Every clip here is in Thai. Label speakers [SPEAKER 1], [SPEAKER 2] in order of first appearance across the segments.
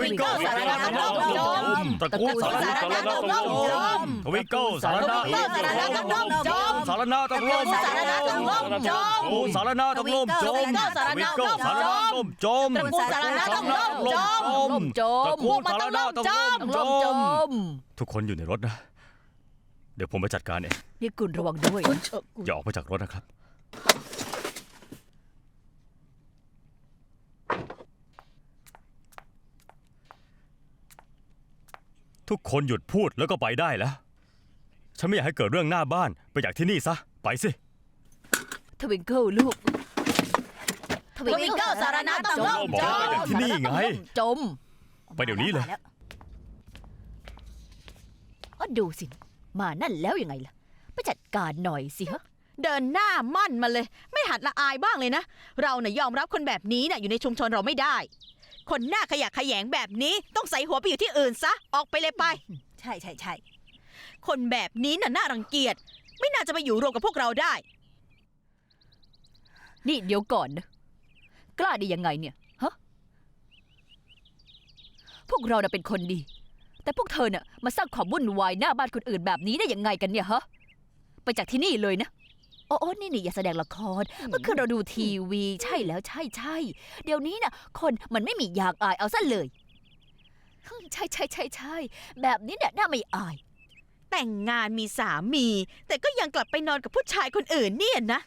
[SPEAKER 1] วิงเกิลสารนาต้องจม
[SPEAKER 2] ตระกูลสารนาต้องล่มจมทวิงเกิลสารนา
[SPEAKER 1] ทวิงเกิลสารนาต้องล่มจม
[SPEAKER 2] สารนาต้องล่ม
[SPEAKER 1] สารนาต้องล่มจม
[SPEAKER 2] ตระกูลสารนาต้องล่มจม
[SPEAKER 1] ทวิงเกิลสารนาต้องล่มจม
[SPEAKER 2] ทวิงเกิลสารนาล่มจม
[SPEAKER 1] ตระกูลสารนาต้องล่มจม
[SPEAKER 2] ล่มจมตระกูลสารนาต้องล่มจ
[SPEAKER 3] ล่มจ
[SPEAKER 2] ม
[SPEAKER 3] ม
[SPEAKER 2] ทุกคนอยู่ในรถนะ เดี๋ยวผมไปจัดการเอง
[SPEAKER 3] นี่คุณระวังด้วยนะ
[SPEAKER 2] อย่าออกมาจากรถนะครับ ทุกคนหยุดพูดแล้วก็ไปได้แล้ว ฉันไม่อยากให้เกิดเรื่องหน้าบ้านไปจากที่นี่ซะ ไปสิ
[SPEAKER 3] ทวิงเกิลลูก
[SPEAKER 1] ทวิงเกิลสารนาต้องล่ม
[SPEAKER 2] บอก
[SPEAKER 1] จ
[SPEAKER 2] ให้ไป
[SPEAKER 1] ม
[SPEAKER 2] จากที่นี่ไง
[SPEAKER 3] จม
[SPEAKER 2] ไปเดี๋ยวนี้เลย
[SPEAKER 3] อ๋อดูสิ มานั่นแล้วยังไงล่ะ ไปจัดการหน่อยสิฮะ
[SPEAKER 1] เดินหน้ามั่นมาเลย ไม่หัดละอายบ้างเลยนะ เราเนี่ยยอมรับคนแบบนี้น่ะอยู่ในชุมชนเราไม่ได้ คนหน้าขยะแขยงแบบนี้ต้องใส่หัวไปอยู่ที่อื่นซะ ออกไปเลยไป
[SPEAKER 4] ใช่ใช่ใช่
[SPEAKER 1] คนแบบนี้น่ะน่ารังเกียจ ไม่น่าจะมาอยู่รวมกับพวกเราได้
[SPEAKER 3] นี่เดี๋ยวก่อนนะกล้าได้ยังไงเนี่ยฮะพวกเราน่ะเป็นคนดี แต่พวกเธอน่ะมาสร้างความวุ่นวายหน้าบ้านคนอื่นแบบนี้ได้ยังไงกันเนี่ยฮะไปจากที่นี่เลยนะ โอ้โอ้นี่นี่อย่าแสดงละครเมื่อคืนเราดูทีวีใช่แล้วใช่ใช่เดี๋ยวนี้น่ะ คนมันไม่มีอยากอายเอาซะเลยฮึ่มใช่ใช่ใช่ใช่แบบนี้เนี่ยน่าไม่อาย
[SPEAKER 1] แต่งงานมีสามี แต่ก็ยังกลับไปนอนกับผู้ชายคนอื่นเนี่ยนะ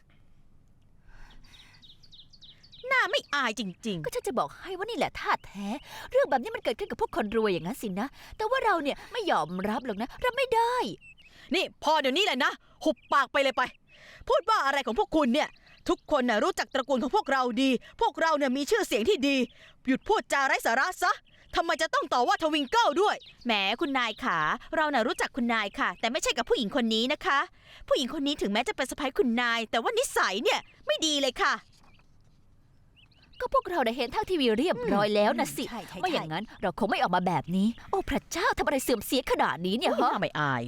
[SPEAKER 1] หน้าไม่อายจริง
[SPEAKER 3] ก็ฉันจะบอกให้ว่านี่แหละท่าแท้ เรื่องแบบนี้มันเกิดขึ้นกับพวกคนรวยอย่างนั้นสินะ แต่ว่าเราเนี่ยไม่ยอมรับหรอกนะ รับไม่ได้
[SPEAKER 1] ๆนี่พอเดี๋ยวนี้แหละนะ หุบปากไปเลยไป พูดว่าอะไรของพวกคุณเนี่ย ทุกคนน่ะรู้จักตระกูลของพวกเราดี พวกเราเนี่ยมีชื่อเสียงที่ดี หยุดพูดจาไร้สาระซะทำไมจะต้องต่อว่าทวิงเกิลด้วย แหมคุณนายขา เราน่ะรู้จักคุณนายค่ะ แต่ไม่ใช่กับผู้หญิงคนนี้นะคะ ผู้หญิงคนนี้ถึงแม้จะเป็นสะพ้ายคุณนาย แต่ว่านิสัยเนี่ยไม่ดีเลยค่ะ
[SPEAKER 3] ก็พวกเราได้เห็นทางทีวีเรียบร้อยแล้วนะสิ
[SPEAKER 4] ใช่ใช่
[SPEAKER 3] ไม่อย่างนั้นเราคงไม่ออกมาแบบนี้ โอ้พระเจ้าทำอะไรเสื่อมเสียขนาดนี้เนี่ย
[SPEAKER 1] ห
[SPEAKER 3] ฮะ
[SPEAKER 1] น้าไม่อาย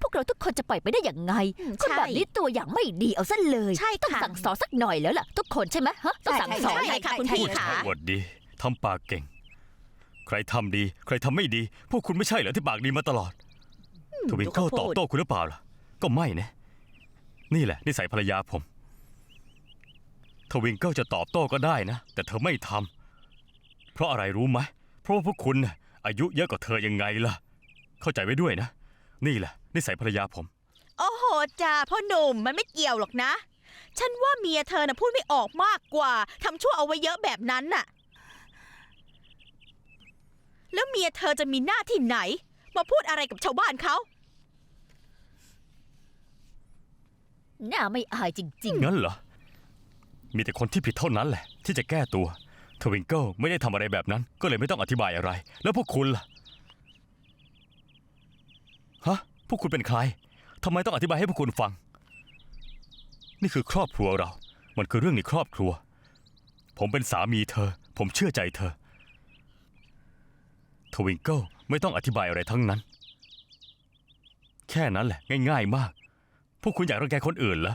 [SPEAKER 3] พวกเราทุกคนจะปล่อยไปได้อย่างไง
[SPEAKER 1] อืม
[SPEAKER 3] คน
[SPEAKER 1] ใช่
[SPEAKER 3] แบบนี้ตัวอย่างไม่ดีเอาซะเลย
[SPEAKER 1] ใช่
[SPEAKER 3] ต้อง
[SPEAKER 1] ค่ะ
[SPEAKER 3] สั่งสอนสักหน่อยแล้วล่ะทุกคนใช่ไหมฮะต้องสั่งสอน
[SPEAKER 1] ใช่ค่ะคุณพี่ขา
[SPEAKER 2] อวดดีทำปากเก่ง ใครทำดี ใครทำไม่ดี พวกคุณไม่ใช่เหรอที่ปากดีมาตลอดทวิงเกิลตอบโต้คุณหรือเปล่าล่ะ ก็ไม่นะ นี่แหละนิสัยภรรยาผม ทวิงเกิลจะตอบโต้ก็ได้นะ แต่เธอไม่ทำเพราะอะไรรู้ไหมเพราะว่าพวกคุณน่ะอายุเยอะกว่าเธอยังไงล่ะ เข้าใจไว้ด้วยนะ นี่แหละนิสัยภรรยาผม
[SPEAKER 1] โอ้โหจ้าพ่อหนุ่มมันไม่เกี่ยวหรอกนะ ฉันว่าเมียเธอน่ะพูดไม่ออกมากกว่าทำชั่วเอาไว้เยอะแบบนั้นน่ะ แล้วเมียเธอจะมีหน้าที่ไหน มาพูดอะไรกับชาวบ้านเขา
[SPEAKER 3] หน้าไม่อายจริง
[SPEAKER 2] งั้นเหรอ มีแต่คนที่ผิดเท่านั้นแหละ ที่จะแก้ตัว ทวิงเกิลไม่ได้ทำอะไรแบบนั้น ก็เลยไม่ต้องอธิบายอะไร แล้วพวกคุณล่ะ ฮะ พวกคุณเป็นใคร ทำไมต้องอธิบายให้พวกคุณฟัง นี่คือครอบครัวเรา มันคือเรื่องในครอบครัว ผมเป็นสามีเธอ ผมเชื่อใจเธอ ทวิงเกิลไม่ต้องอธิบายอะไรทั้งนั้น แค่นั้นแหละ ง่าย ๆ มาก พวกคุณอยากรังแกคนอื่นเหรอ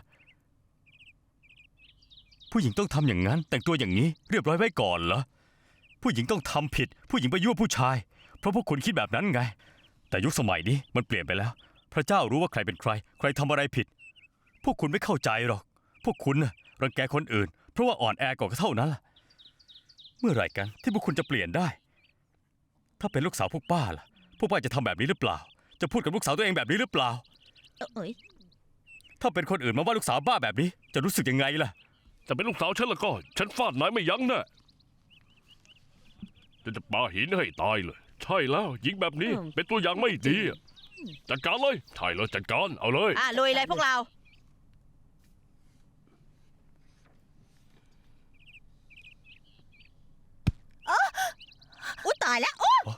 [SPEAKER 2] ผู้หญิงต้องทำอย่างนั้น แต่งตัวอย่างนี้ เรียบร้อยไว้ก่อนเหรอ ผู้หญิงต้องทำผิด ผู้หญิงไปยั่วผู้ชาย เพราะพวกคุณคิดแบบนั้นไง แต่ยุคสมัยนี้มันเปลี่ยนไปแล้ว พระเจ้ารู้ว่าใครเป็นใคร ใครทำอะไรผิด พวกคุณไม่เข้าใจหรอก พวกคุณน่ะรังแกคนอื่น เพราะว่าอ่อนแอกว่าก็เท่านั้นล่ะ เมื่อไหร่กันที่พวกคุณจะเปลี่ยนได้ ถ้าเป็นลูกสาวพวกป้าล่ะ พวกป้าจะทำแบบนี้หรือเปล่า จะพูดกับลูกสาวตัวเองแบบนี้หรือเปล่า
[SPEAKER 1] เออเอ้ย
[SPEAKER 2] ถ้าเป็นคนอื่นมาว่าลูกสาวบ้าแบบนี้ จะรู้สึกยังไงล่ะ
[SPEAKER 5] แต่เป็นลูกสาวฉันแล้วก็ ฉันฟาดนายไม่ยั้งแน่จะจะปาหินให้ตายเลย ใช่แล้วหญิงแบบนี้เป็นตัวอย่างไม่ดีอะจัดการเลยใช่เลยจัดการเอาเลย
[SPEAKER 1] อะลุยเลยพวกเรา อุ๊ยตายแล้วโอ้
[SPEAKER 2] อ๋อ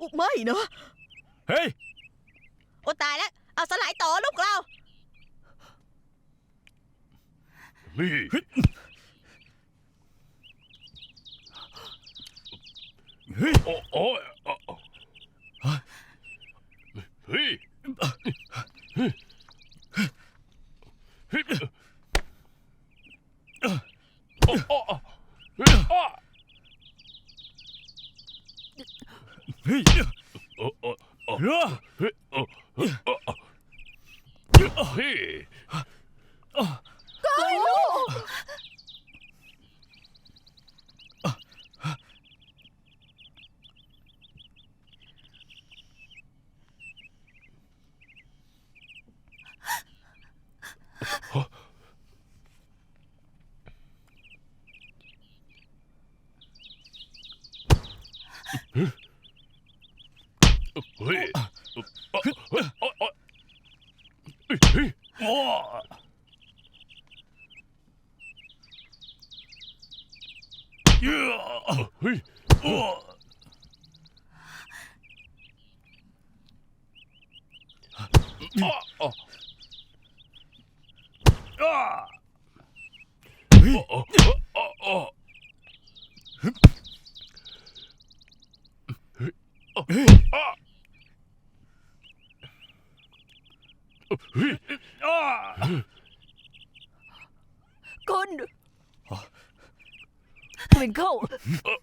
[SPEAKER 1] อุ๊ยไม่เนอะ
[SPEAKER 2] เฮ้ย
[SPEAKER 1] โอ้ตายแล้ว เอาสลายต่อลูกเรา
[SPEAKER 5] นี่
[SPEAKER 2] เฮ้ย
[SPEAKER 5] โอ้โอ้โอ้โอ้เฮ้ยเฮ้ยเฮ้ยโฮ้โอ้เฮ้ยโอ้เฮ้
[SPEAKER 2] ย
[SPEAKER 5] โฮ้โอ้เฮ้ย เฮ้ยเฮ้ยเฮ้ย
[SPEAKER 2] โอ้
[SPEAKER 5] เฮ้ย
[SPEAKER 2] โอ้
[SPEAKER 5] อ้อ อ้า อ้ออ้ออ้ออ้ออ้อเฮ้ย
[SPEAKER 2] อ้า
[SPEAKER 3] คุณ ทวิงเกิล
[SPEAKER 5] เออ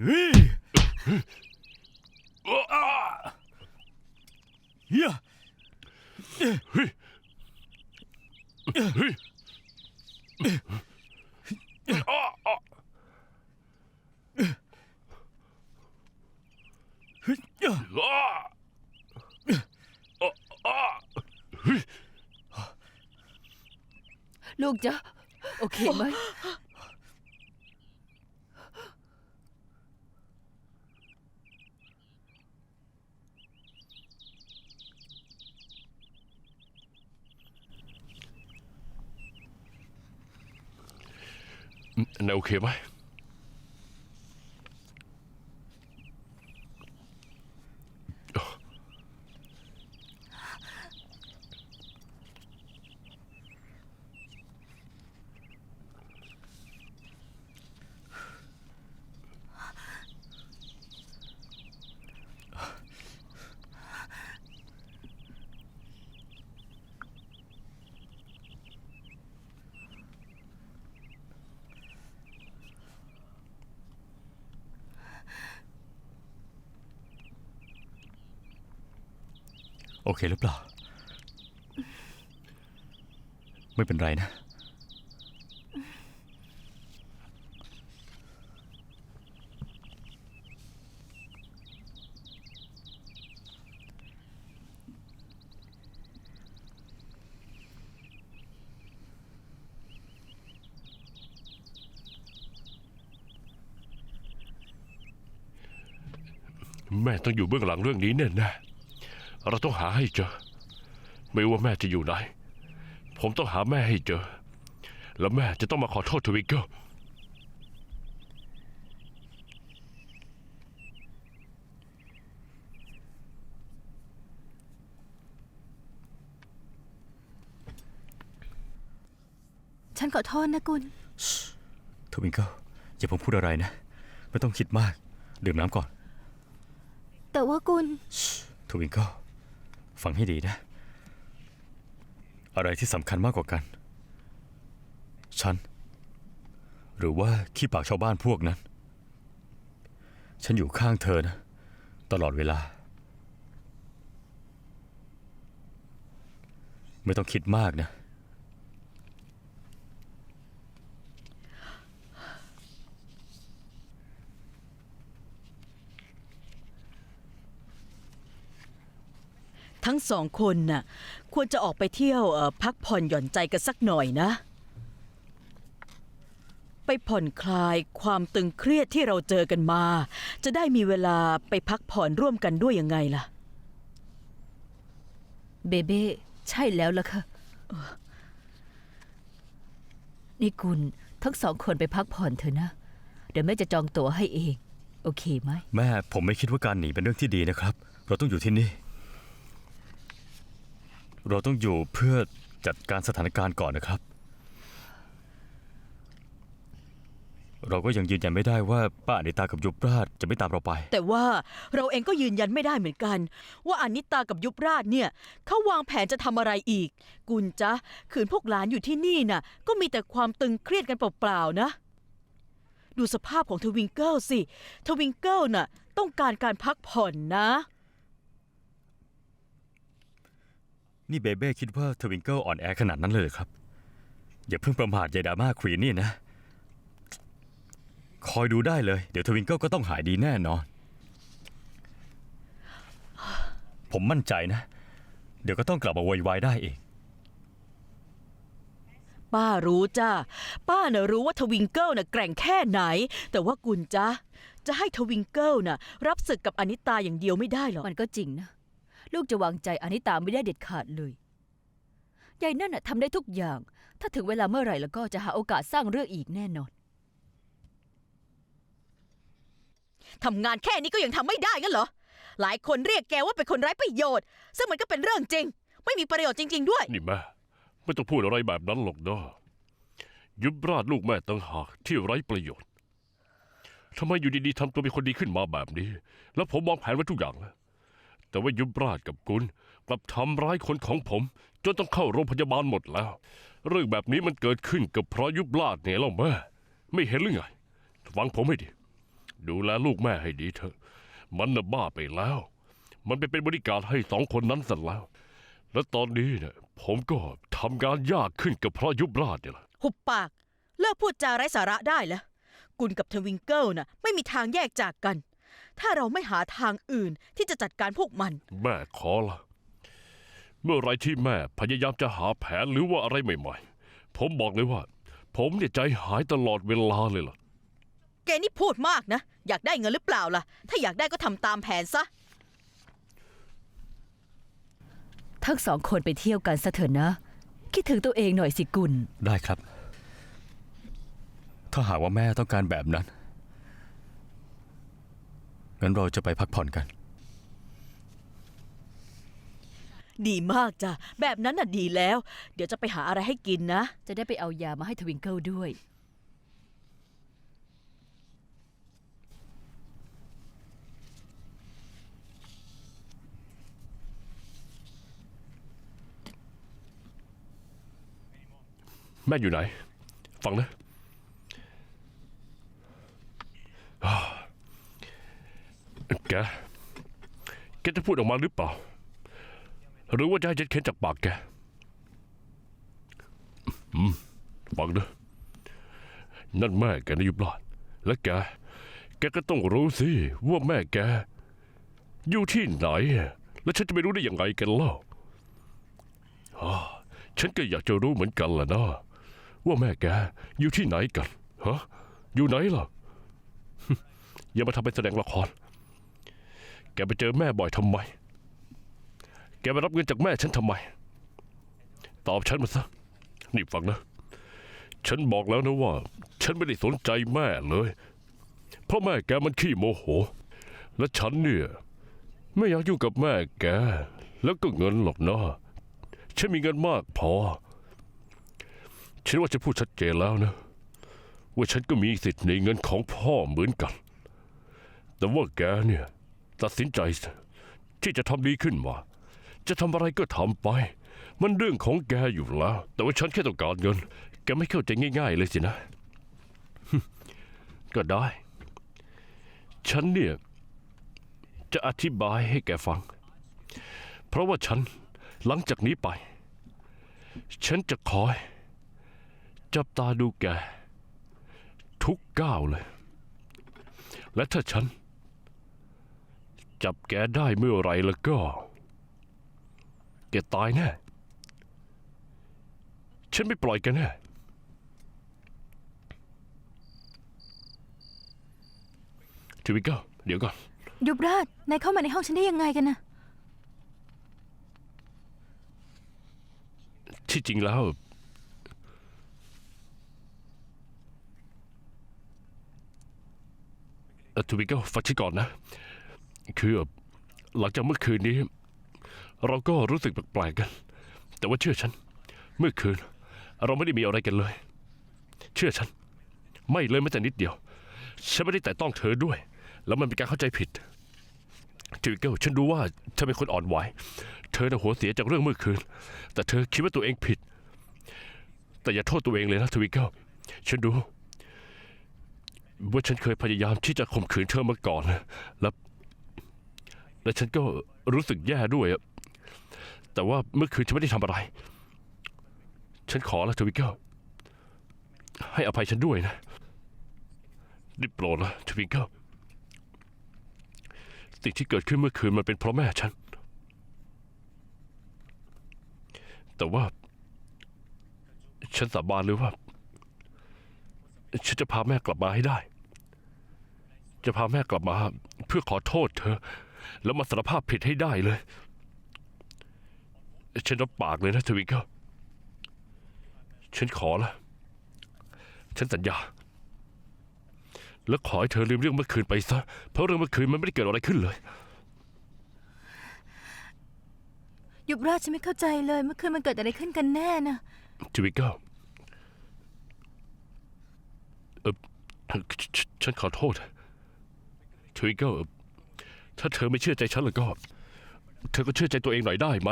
[SPEAKER 5] เฮ้ย
[SPEAKER 2] เฮ้ยอ้าเฮีย
[SPEAKER 5] เฮ้ยเฮ้ยอ้ออ้อ
[SPEAKER 2] เฮ้ย
[SPEAKER 5] อ้ออ้ออ้อ เฮ้ย
[SPEAKER 3] ลูกจ๊ะโอเคไโอ
[SPEAKER 5] เคหม
[SPEAKER 2] โอเคหรือเปล่า ไม่เป็นไรนะ
[SPEAKER 5] แม่ต้องอยู่เบื้องหลังเรื่องนี้แน่ๆ เราต้องหาให้เจอ ไม่ว่าแม่จะอยู่ไหน ผมต้องหาแม่ให้เจอ แล้วแม่จะต้องมาขอโทษทวิกเกอร์
[SPEAKER 4] ฉันขอโทษนะกุล
[SPEAKER 2] ทวิงเกิลอย่าเพิ่งพูดอะไรนะ ไม่ต้องคิดมาก ดื่มน้ำก่อน
[SPEAKER 4] แต่ว่ากุล
[SPEAKER 2] ทวิงเกิล ฟังให้ดีนะ อะไรที่สำคัญมากกว่ากัน ฉัน หรือว่าขี้ปากชาวบ้านพวกนั้น ฉันอยู่ข้างเธอนะ ตลอดเวลา ไม่ต้องคิดมากนะ
[SPEAKER 1] ทั้งสองคนน่ะควรจะออกไปเที่ยวเอ่อพักผ่อนหย่อนใจกันสักหน่อยนะ ไปผ่อนคลายความตึงเครียดที่เราเจอกันมา จะได้มีเวลาไปพักผ่อนร่วมกันด้วยยังไงล่ะ
[SPEAKER 3] เบเบ้ใช่แล้วล่ะค่ะ นี่คุณทั้งสองคนไปพักผ่อนเถอะนะ เดี๋ยวแม่จะจองตั๋วให้เอง โอเคไหม
[SPEAKER 2] แม่ผมไม่คิดว่าการหนีเป็นเรื่องที่ดีนะครับ เราต้องอยู่ที่นี่ เราต้องอยู่เพื่อจัดการสถานการณ์ก่อนนะครับ เราก็ยังยืนยันไม่ได้ว่าป้าอนิตากับยุบราชจะไม่ตามเราไป
[SPEAKER 1] แต่ว่าเราเองก็ยืนยันไม่ได้เหมือนกัน ว่าอนิตากับยุบราชเนี่ยเขาวางแผนจะทำอะไรอีก กุญจ๊ะขืนพวกหลานอยู่ที่นี่น่ะ ก็มีแต่ความตึงเครียดกันเปล่าๆนะ ดูสภาพของทวิงเกิลสิ ทวิงเกิลน่ะต้องการการพักผ่อนนะ
[SPEAKER 2] นี่เบเบ้คิดว่าทวิงเกิลอ่อนแอขนาดนั้นเลยเหรอครับ อย่าเพิ่งประมาทยายดราม่าควีนนี่นะ คอยดูได้เลย เดี๋ยวทวิงเกิลก็ต้องหายดีแน่นอน ผมมั่นใจนะ เดี๋ยวก็ต้องกลับมาโวยวายได้เอง
[SPEAKER 1] ป้ารู้จ้าป้าน่ะรู้ว่าทวิงเกิลน่ะแกร่งแค่ไหน แต่ว่ากุญจ๊ะจะให้ทวิงเกิลน่ะรับศึกกับอนิตาอย่างเดียวไม่ได้หรอก
[SPEAKER 3] มันก็จริงนะ ลูกจะวางใจอนิตาไม่ได้เด็ดขาดเลยยายนั่นน่ะทำได้ทุกอย่าง ถ้าถึงเวลาเมื่อไหร่แล้วก็จะหาโอกาสสร้างเรื่องอีกแน่นอน
[SPEAKER 1] ทำงานแค่นี้ก็ยังทำไม่ได้กันเหรอ หลายคนเรียกแกว่าเป็นคนไร้ประโยชน์ ซึ่งมันก็เป็นเรื่องจริง ไม่มีประโยชน์จริง ๆ ด้วย
[SPEAKER 5] นี่แม่ไม่ต้องพูดอะไรแบบนั้นหรอกนะยุบราชลูกแม่ตั้งหากที่ไร้ประโยชน์ทำไมอยู่ดีๆทำตัวเป็นคนดีขึ้นมาแบบนี้ แล้วผมวางแผนไว้ทุกอย่างแล้ว แต่ว่ายุบราชกับกุลกลับทำร้ายคนของผมจนต้องเข้าโรงพยาบาลหมดแล้ว เรื่องแบบนี้มันเกิดขึ้นกับเพราะยุบราชเนี่ยเล่าแม่ไม่เห็นหรือไงฟังผมให้ดี ดูแลลูกแม่ให้ดีเถอะ มันน่ะบ้าไปแล้ว มันไปเป็นบริการให้สองคนนั้นเสร็จแล้ว และตอนนี้เนี่ยผมก็ทำงานยากขึ้นกับเพราะยุบราชเนี่ยแหละ
[SPEAKER 1] หุบปาก เลิกพูดจาไร้สาระได้แล้ว กุลกับทวิงเกิลน่ะไม่มีทางแยกจากกัน ถ้าเราไม่หาทางอื่นที่จะจัดการพวกมัน
[SPEAKER 5] แม่ขอละเมื่อไรที่แม่พยายามจะหาแผนหรือว่าอะไรใหม่ ๆ ผมบอกเลยว่า ผมเนี่ยใจหายตลอดเวลาเลยล่ะ
[SPEAKER 1] แกนี่พูดมากนะ อยากได้เงินหรือเปล่าล่ะ ถ้าอยากได้ก็ทำตามแผนซะ
[SPEAKER 3] ทั้งสองคนไปเที่ยวกันซะเถอะนะ คิดถึงตัวเองหน่อยสิกุล
[SPEAKER 2] ได้ครับ ถ้าหากว่าแม่ต้องการแบบนั้น งั้นเราจะไปพักผ่อนกัน
[SPEAKER 1] ดีมากจ้ะ แบบนั้นน่ะดีแล้ว เดี๋ยวจะไปหาอะไรให้กินนะ
[SPEAKER 3] จะได้ไปเอายามาให้ทวิงเกิลด้วย
[SPEAKER 5] แม่อยู่ไหน ฟังนะอ่าแก จะพูดออกมาหรือเปล่า หรือว่าจะให้ฉันเค้นจากปากแกอืมฟังนะนั่นแม่แกนะยุบลาดและแก แกก็ต้องรู้สิ ว่าแม่แก อยู่ที่ไหน แล้วฉันจะไม่รู้ได้ยังไงกันเล่าอ่าฉันก็อยากจะรู้เหมือนกันแหละนะว่าแม่แกอยู่ที่ไหนกันฮะอยู่ไหนล่ะอย่ามาทำเป็นแสดงละคร แกไปเจอแม่บ่อยทำไม แกไปรับเงินจากแม่ฉันทำไม ตอบฉันมาซะ นี่ฟังนะ ฉันบอกแล้วนะว่า ฉันไม่ได้สนใจแม่เลย เพราะแม่แกมันขี้โมโห และฉันเนี่ย ไม่อยากอยุ่งกับแม่แก แล้วก็เงินหรอกนะ ฉันมีเงินมากพอ ฉันว่าจะพูดชัดเจนแล้วนะ ว่าฉันก็มีสิทธิ์ในเงินของพ่อเหมือนกัน แต่ว่าแกเนี่ย ตัดสินใจ ที่จะทำดีขึ้นมา จะทำอะไรก็ทำไป มันเรื่องของแกอยู่แล้ว แต่ว่าฉันแค่ต้องการเงิน แกไม่เข้าใจง่าย ๆ เลยสินะ ก็ได้ ฉันเนี่ย จะอธิบายให้แกฟัง เพราะว่าฉันหลังจากนี้ไป ฉันจะคอย จับตาดูแก ทุกก้าวเลย และถ้าฉัน จับแกได้เมื่อไหรแล้วก็ แกตายแน่ฉันไม่ปล่อยแกแน่ทวิกเกอร์เดี๋ยวก่อน
[SPEAKER 4] ยุบราชนายเข้ามาในห้องฉันได้ยังไงกันนะ
[SPEAKER 5] ที่จริงแล้วเอ่อทวิกเกอร์ฟังฉันก่อนนะ คือหลังจากเมื่อคืนนี้ เราก็รู้สึกแปลกๆกัน แต่ว่าเชื่อฉัน เมื่อคืน เราไม่ได้มีอะไรกันเลย เชื่อฉัน ไม่เลยแม้แต่นิดเดียว ฉันไม่ได้แต่ต้องเธอด้วย แล้วมันเป็นการเข้าใจผิดทวิกเกิลฉันรู้ว่าเธอเป็นคนอ่อนไหว เธอน่ะหัวเสียจากเรื่องเมื่อคืน แต่เธอคิดว่าตัวเองผิด แต่อย่าโทษตัวเองเลยนะทวิเกิลฉันรู้ว่าฉันเคยพยายามที่จะข่มขืนเธอมาก่อน แล้ว และฉันก็รู้สึกแย่ด้วยอะแต่ว่าเมื่อคืนฉันไม่ได้ทำอะไร ฉันขอละทวิกเกิลให้อภัยฉันด้วยนะได้โปรดละทวิกเกิลสิ่งที่เกิดขึ้นเมื่อคืนมันเป็นเพราะแม่ฉัน แต่ว่า ฉันสาบานเลยว่า ฉันจะพาแม่กลับมาให้ได้ จะพาแม่กลับมา เพื่อขอโทษเธอ แล้วมาสารภาพผิดให้ได้เลย ฉันรับปากเลยนะทวิกเกิลฉันขอละ ฉันสัญญา แล้วขอให้เธอลืมเรื่องเมื่อคืนไปซะ เพราะเรื่องเมื่อคืนมันไม่ได้เกิดอะไรขึ้นเลย
[SPEAKER 4] ยุบราชฉันไม่เข้าใจเลยเมื่อคืนมันเกิดอะไรขึ้นกันแน่นะ
[SPEAKER 5] ทวิกเกิลเออฉฉฉันขอโทษทวิกเกิล ถ้าเธอไม่เชื่อใจฉันแล้วก็ เธอก็เชื่อใจตัวเองหน่อยได้ไหม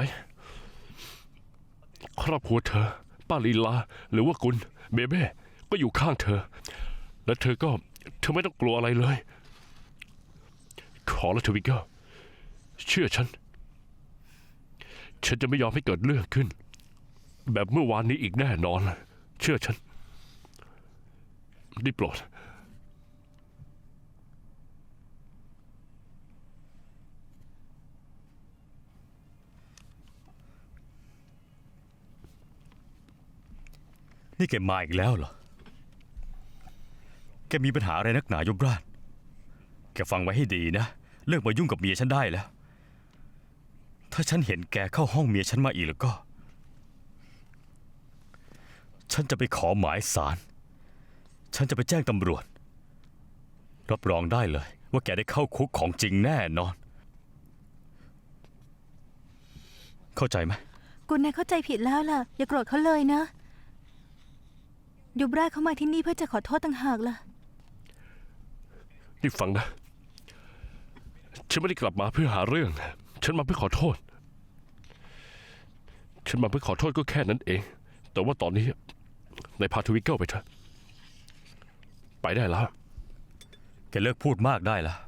[SPEAKER 5] ครอบครัวเธอ ป้าลีลา หรือว่ากุลเบเบ้ก็อยู่ข้างเธอ และเธอก็เธอไม่ต้องกลัวอะไรเลย ขอละทวิกเกิลเชื่อฉัน ฉันจะไม่ยอมให้เกิดเรื่องขึ้น แบบเมื่อวานนี้อีกแน่นอน เชื่อฉันได้โปรด
[SPEAKER 2] นี่แกมาอีกแล้วเหรอ แกมีปัญหาอะไรนักหนายมราช แกฟังไว้ให้ดีนะ เลิกมายุ่งกับเมียฉันได้แล้ว ถ้าฉันเห็นแกเข้าห้องเมียฉันมาอีกแล้วก็ ฉันจะไปขอหมายสาร ฉันจะไปแจ้งตำรวจ รับรองได้เลย ว่าแกได้เข้าคุกของจริงแน่นอน เข้าใจไหม
[SPEAKER 4] กุลนายเข้าใจผิดแล้วล่ะ อย่าโกรธเขาเลยนะ ยุบราชเขามาที่นี่เพื่อจะขอโทษต่างหากล่ะ
[SPEAKER 5] นี่ฟังนะ ฉันไม่ได้กลับมาเพื่อหาเรื่อง ฉันมาเพื่อขอโทษ ฉันมาเพื่อขอโทษก็แค่นั้นเอง แต่ว่าตอนนี้นายพาทวิกเกิลไปเถอะ ไปได้แล้ว
[SPEAKER 2] แกเลิกพูดมากได้แล้ว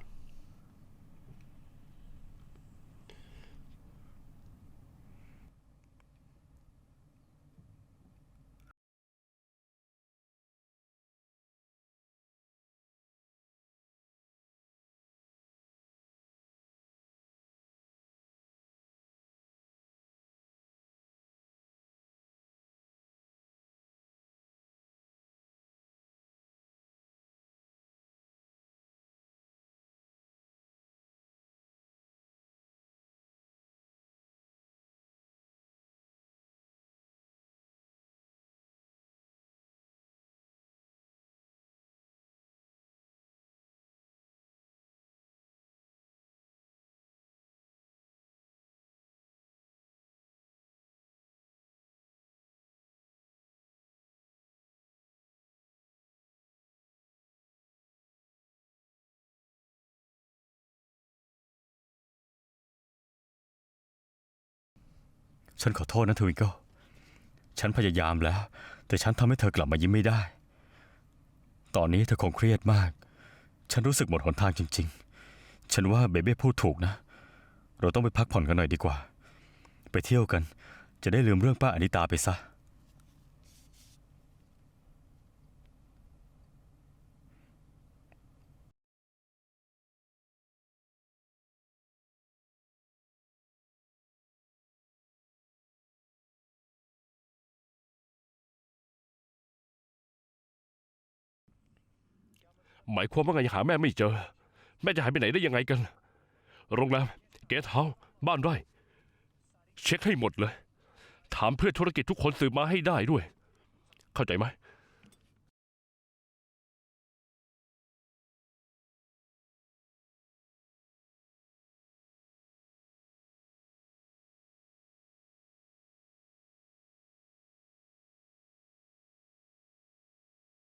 [SPEAKER 2] ฉันขอโทษนะทวิงเกิลฉันพยายามแล้ว แต่ฉันทำให้เธอกลับมายิ้มไม่ได้ ตอนนี้เธอคงเครียดมาก ฉันรู้สึกหมดหนทางจริง ๆ ฉันว่าเบเบ้พูดถูกนะ เราต้องไปพักผ่อนกันหน่อยดีกว่า ไปเที่ยวกัน จะได้ลืมเรื่องป้าอนิตาไปซะ
[SPEAKER 5] หมายความว่าไงหาแม่ไม่เจอ แม่จะหายไปไหนได้ยังไงกัน โรงแรมเกสเฮาส์บ้านไร่ เช็คให้หมดเลย ถามเพื่อนธุรกิจทุกคนสืบมาให้ได้ด้วย เข้าใจไหม